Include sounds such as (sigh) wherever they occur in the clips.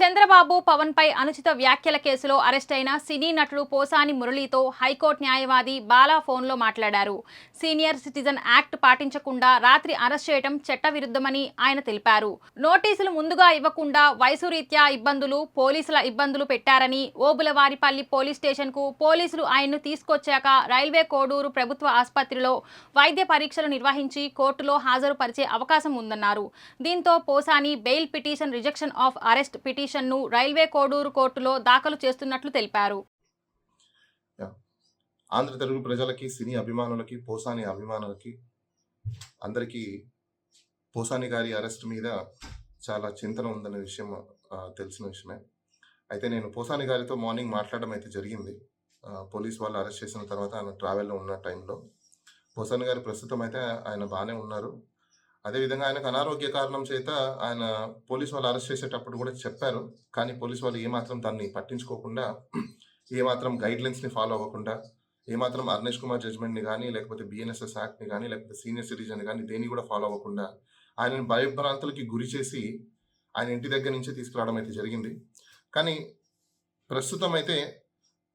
చంద్రబాబు పవన్ పై అనుచిత వ్యాఖ్యల కేసులో అరెస్ట్ అయిన సినీ నటుడు పోసాని మురళీతో హైకోర్టు న్యాయవాది బాలా ఫోన్లో మాట్లాడారు. సీనియర్ సిటిజన్ యాక్ట్ పాటించకుండా రాత్రి అరెస్ట్ చేయడం చట్టవిరుద్ధమని ఆయన తెలిపారు. నోటీసులు ముందుగా ఇవ్వకుండా వయసు రీత్యా ఇబ్బందులు పోలీసుల ఇబ్బందులు పెట్టారని ఓబులవారిపల్లి పోలీస్ స్టేషన్కు పోలీసులు ఆయన్ను తీసుకొచ్చాక రైల్వే కోడూరు ప్రభుత్వ ఆసుపత్రిలో వైద్య పరీక్షలు నిర్వహించి కోర్టులో హాజరుపరిచే అవకాశం ఉందన్నారు. దీంతో Posani bail petition rejection of arrest పిటిషన్ను రైల్వే కోడూరు కోర్టులో దాఖలు చేస్తున్నట్లు తెలిపారు. ఆంధ్ర తెలుగు ప్రజలకి సినీ అభిమానులకి పోసాని అభిమానులకి అందరికీ పోసాని గారి అరెస్ట్ మీద చాలా చింతన ఉందనే విషయం తెలిసిన విషయమే. అయితే నేను పోసాని గారితో మార్నింగ్ మాట్లాడడం అయితే జరిగింది. పోలీస్ వాళ్ళు అరెస్ట్ చేసిన తర్వాత ఆయన ట్రావెల్లో ఉన్న టైంలో. పోసాని గారి ప్రస్తుతం అయితే ఆయన బాగానే ఉన్నారు. అదేవిధంగా ఆయనకు అనారోగ్య కారణం చేత ఆయన పోలీస్ వాళ్ళు అరెస్ట్ చేసేటప్పుడు కూడా చెప్పారు. కానీ పోలీస్ వాళ్ళు ఏమాత్రం దాన్ని పట్టించుకోకుండా ఏమాత్రం గైడ్లైన్స్ని ఫాలో అవ్వకుండా ఏమాత్రం అర్నేష్ కుమార్ జడ్జ్మెంట్ని కానీ లేకపోతే బిఎన్ఎస్ఎస్ యాక్ట్ని కానీ లేకపోతే సీనియర్ సిటిజన్ కానీ దేన్ని కూడా ఫాలో అవ్వకుండా ఆయనను భయభ్రాంతులకి గురి చేసి ఆయన ఇంటి దగ్గర నుంచే తీసుకురావడం అయితే జరిగింది. కానీ ప్రస్తుతం అయితే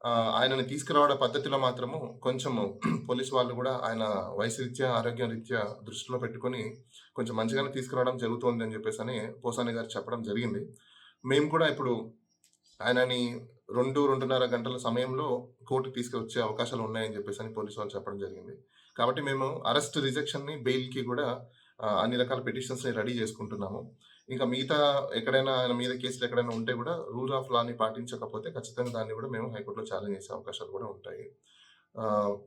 ఆయనని తీసుకురావడం పద్ధతిలో మాత్రము కొంచెము (clears throat) పోలీస్ వాళ్ళు కూడా ఆయన వయసు రీత్యా ఆరోగ్య రీత్యా దృష్టిలో పెట్టుకొని కొంచెం మంచిగానే తీసుకురావడం జరుగుతోంది అని చెప్పేసి అని పోసాని గారు చెప్పడం జరిగింది. మేము కూడా ఇప్పుడు ఆయనని రెండు రెండున్నర గంటల సమయంలో కోర్టు తీసుకొచ్చే అవకాశాలు ఉన్నాయని చెప్పేసి అని పోలీసు వాళ్ళు చెప్పడం జరిగింది. కాబట్టి మేము అరెస్ట్ రిజెక్షన్ని బెయిల్కి కూడా అన్ని రకాల పిటిషన్స్ని రెడీ చేసుకుంటున్నాము. ఇంకా మిగతా ఎక్కడైనా ఆయన మీద కేసులు ఎక్కడైనా ఉంటే కూడా రూల్ ఆఫ్ లాని పాటించకపోతే ఖచ్చితంగా దాన్ని కూడా మేము హైకోర్టులో ఛాలెంజ్ చేసే అవకాశాలు కూడా ఉంటాయి.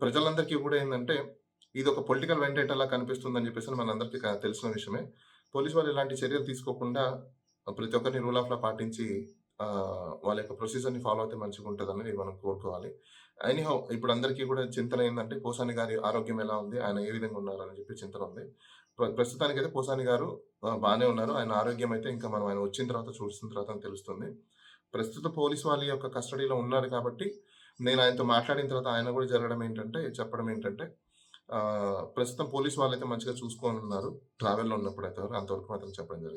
ప్రజలందరికీ కూడా ఏంటంటే ఇది ఒక పొలిటికల్ వెంటేటలా కనిపిస్తుందని చెప్పేసి మనందరికీ తెలిసిన విషయమే. పోలీసు వాళ్ళు ఇలాంటి చర్యలు తీసుకోకుండా ప్రతి ఒక్కరిని రూల్ ఆఫ్ లా పాటించి వాళ్ళ యొక్క ప్రొసీజర్ని ఫాలో అయితే మంచిగా ఉంటుందని మనం కోరుకోవాలి. ఎనీహౌ ఇప్పుడు అందరికీ కూడా చింతన ఏంటంటే పోసాని గారి ఆరోగ్యం ఎలా ఉంది ఆయన ఏ విధంగా ఉన్నారు అని చెప్పి చింతన ఉంది. ప్ర- ప్రస్తుతానికైతే పోసాని గారు బాగానే ఉన్నారు. ఆయన ఆరోగ్యం అయితే ఇంకా మనం ఆయన వచ్చిన తర్వాత చూసిన తర్వాత తెలుస్తుంది. ప్రస్తుత పోలీస్ వాళ్ళ యొక్క కస్టడీలో ఉన్నారు కాబట్టి నేను ఆయనతో మాట్లాడిన తర్వాత ఆయన కూడా జరగడం ఏంటంటే చెప్పడం ఏంటంటే ప్రస్తుతం పోలీస్ వాళ్ళైతే మంచిగా చూసుకొని ఉన్నారు. ట్రావెల్లో ఉన్నప్పుడు అయితే అంతవరకు మాత్రం చెప్పడం జరిగింది.